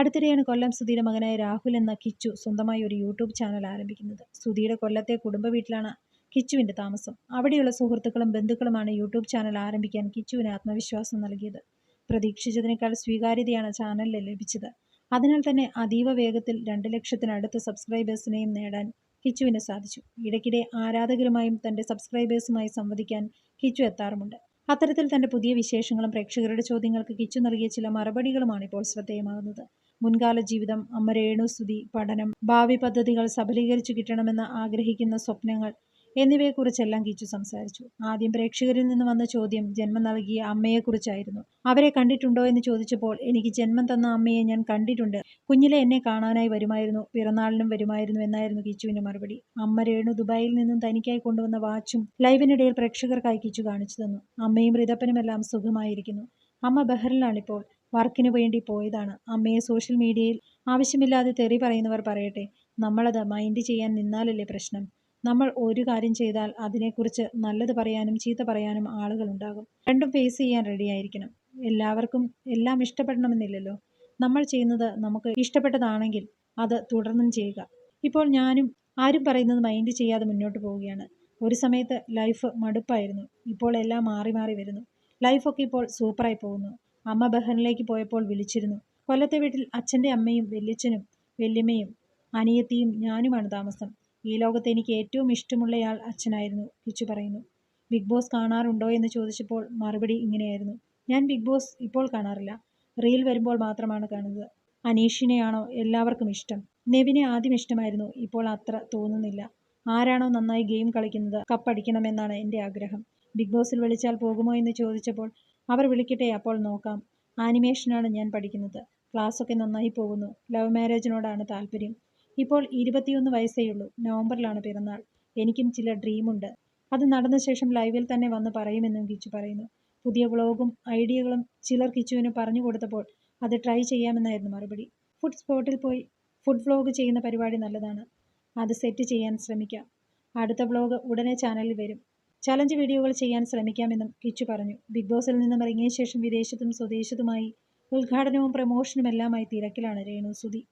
അടുത്തിടെയാണ് കൊല്ലം സുധിയുടെ മകനായ രാഹുൽ എന്ന കിച്ചു സ്വന്തമായി ഒരു യൂട്യൂബ് ചാനൽ ആരംഭിക്കുന്നത്. സുധിയുടെ കൊല്ലത്തെ കുടുംബ വീട്ടിലാണ് കിച്ചുവിന്റെ താമസം. അവിടെയുള്ള സുഹൃത്തുക്കളും ബന്ധുക്കളുമാണ് യൂട്യൂബ് ചാനൽ ആരംഭിക്കാൻ കിച്ചുവിന് ആത്മവിശ്വാസം നൽകിയത്. പ്രതീക്ഷിച്ചതിനേക്കാൾ സ്വീകാര്യതയാണ് ചാനലിന് ലഭിച്ചത്. അതിനാൽ തന്നെ അതീവ വേഗത്തിൽ രണ്ട് ലക്ഷത്തിനടുത്ത് സബ്സ്ക്രൈബേഴ്സിനെയും നേടാൻ കിച്ചുവിന് സാധിച്ചു. ഇടയ്ക്കിടെ ആരാധകരുമായും തന്റെ സബ്സ്ക്രൈബേഴ്സുമായി സംവദിക്കാൻ കിച്ചു എത്താറുമുണ്ട്. അത്തരത്തിൽ തന്റെ പുതിയ വിശേഷങ്ങളും പ്രേക്ഷകരുടെ ചോദ്യങ്ങൾക്ക് കിച്ചു നൽകിയ ചില മറുപടികളുമാണ് ഇപ്പോൾ ശ്രദ്ധേയമാകുന്നത്. മുൻകാല ജീവിതം അമ്മ രേണുസ്തുതി പഠനം ഭാവി പദ്ധതികൾ സഫലീകരിച്ചു കിട്ടണമെന്ന് ആഗ്രഹിക്കുന്ന സ്വപ്നങ്ങൾ എന്നിവയെക്കുറിച്ചെല്ലാം കിച്ചു സംസാരിച്ചു. ആദ്യം പ്രേക്ഷകരിൽ നിന്ന് വന്ന ചോദ്യം ജന്മം നൽകിയ അമ്മയെക്കുറിച്ചായിരുന്നു. അവരെ കണ്ടിട്ടുണ്ടോ എന്ന് ചോദിച്ചപ്പോൾ എനിക്ക് ജന്മം തന്ന അമ്മയെ ഞാൻ കണ്ടിട്ടുണ്ട്. കുഞ്ഞിലെ എന്നെ കാണാനായി വരുമായിരുന്നു പിറന്നാളിനും വരുമായിരുന്നു എന്നായിരുന്നു കിച്ചുവിന്റെ മറുപടി. അമ്മ രേണു ദുബായിൽ നിന്നും തനിക്കായി കൊണ്ടുവന്ന വാച്ചും ലൈവിനിടയിൽ പ്രേക്ഷകർക്കായി കിച്ചു കാണിച്ചു തന്നു. അമ്മയും റിതപ്പനുമെല്ലാം സുഖമായിരിക്കുന്നു. അമ്മ ബഹറിലാണിപ്പോൾ. വർക്കിന് വേണ്ടി പോയതാണ്. അമ്മയെ സോഷ്യൽ മീഡിയയിൽ ആവശ്യമില്ലാതെ തെറി പറയുന്നവർ പറയട്ടെ. നമ്മളത് മൈൻഡ് ചെയ്യാൻ നിന്നാലല്ലേ പ്രശ്നം. നമ്മൾ ഒരു കാര്യം ചെയ്താൽ അതിനെക്കുറിച്ച് നല്ലത് പറയാനും ചീത്ത പറയാനും ആളുകളുണ്ടാകും രണ്ടും ഫേസ് ചെയ്യാൻ റെഡിയായിരിക്കണം എല്ലാവർക്കും എല്ലാം ഇഷ്ടപ്പെടണമെന്നില്ലല്ലോ. നമ്മൾ ചെയ്യുന്നത് നമുക്ക് ഇഷ്ടപ്പെട്ടതാണെങ്കിൽ അത് തുടർന്നും ചെയ്യുക. ഇപ്പോൾ ഞാനും ആരും പറയുന്നത് മൈൻഡ് ചെയ്യാതെ മുന്നോട്ട് പോവുകയാണ്. ഒരു സമയത്ത് ലൈഫ് മടുപ്പായിരുന്നു. ഇപ്പോൾ എല്ലാം മാറി മാറി വരുന്നു. ലൈഫൊക്കെ ഇപ്പോൾ സൂപ്പറായി പോകുന്നു. അമ്മ ബഹറിനിലേക്ക് പോയപ്പോൾ വിളിച്ചിരുന്നു. കൊല്ലത്തെ വീട്ടിൽ അച്ഛന്റെ അമ്മയും വല്യച്ഛനും വല്യമ്മയും അനിയത്തിയും ഞാനുമാണ് താമസം. ഈ ലോകത്ത് എനിക്ക് ഏറ്റവും ഇഷ്ടമുള്ളയാൾ അച്ഛനായിരുന്നു കിച്ചു പറയുന്നു. ബിഗ് ബോസ് കാണാറുണ്ടോ എന്ന് ചോദിച്ചപ്പോൾ മറുപടി ഇങ്ങനെയായിരുന്നു. ഞാൻ ബിഗ് ബോസ് ഇപ്പോൾ കാണാറില്ല. റീൽ വരുമ്പോൾ മാത്രമാണ് കാണുന്നത്. അനീഷിനെയാണോ എല്ലാവർക്കും ഇഷ്ടം? നെവിനെ ആദ്യം ഇഷ്ടമായിരുന്നു. ഇപ്പോൾ അത്ര തോന്നുന്നില്ല. ആരാണോ നന്നായി ഗെയിം കളിക്കുന്നത് കപ്പടിക്കണമെന്നാണ് എന്റെ ആഗ്രഹം. ബിഗ് ബോസിൽ വിളിച്ചാൽ പോകുമോ എന്ന് ചോദിച്ചപ്പോൾ അവർ വിളിക്കട്ടെ അപ്പോൾ നോക്കാം. ആനിമേഷനാണ് ഞാൻ പഠിക്കുന്നത്. ക്ലാസ്സൊക്കെ നന്നായി പോകുന്നു. ലവ് മാരേജിനോടാണ് താല്പര്യം. ഇപ്പോൾ ഇരുപത്തിയൊന്ന് വയസ്സേ ഉള്ളൂ. നവംബറിലാണ് പിറന്നാൾ. എനിക്കും ചില ഡ്രീമുണ്ട്. അത് നടന്ന ശേഷം ലൈവിൽ തന്നെ വന്ന് പറയുമെന്നും കിച്ചു പറയുന്നു. പുതിയ വ്ളോഗും ഐഡിയകളും ചിലർ കിച്ചുവിന് പറഞ്ഞു കൊടുത്തപ്പോൾ അത് ട്രൈ ചെയ്യാമെന്നായിരുന്നു മറുപടി. ഫുഡ് സ്പോട്ടിൽ പോയി ഫുഡ് വ്ളോഗ് ചെയ്യുന്ന പരിപാടി നല്ലതാണ്. അത് സെറ്റ് ചെയ്യാൻ ശ്രമിക്കാം. അടുത്ത വ്ളോഗ് ഉടനെ ചാനലിൽ വരും. ചലഞ്ച് വീഡിയോകൾ ചെയ്യാൻ ശ്രമിക്കാമെന്നും കിച്ചു പറഞ്ഞു. ബിഗ് ബോസിൽ നിന്നും ഇറങ്ങിയ ശേഷം വിദേശത്തും സ്വദേശത്തുമായി ഉദ്ഘാടനവും പ്രമോഷനുമെല്ലാമായി തിരക്കിലാണ് രേണു സുധി.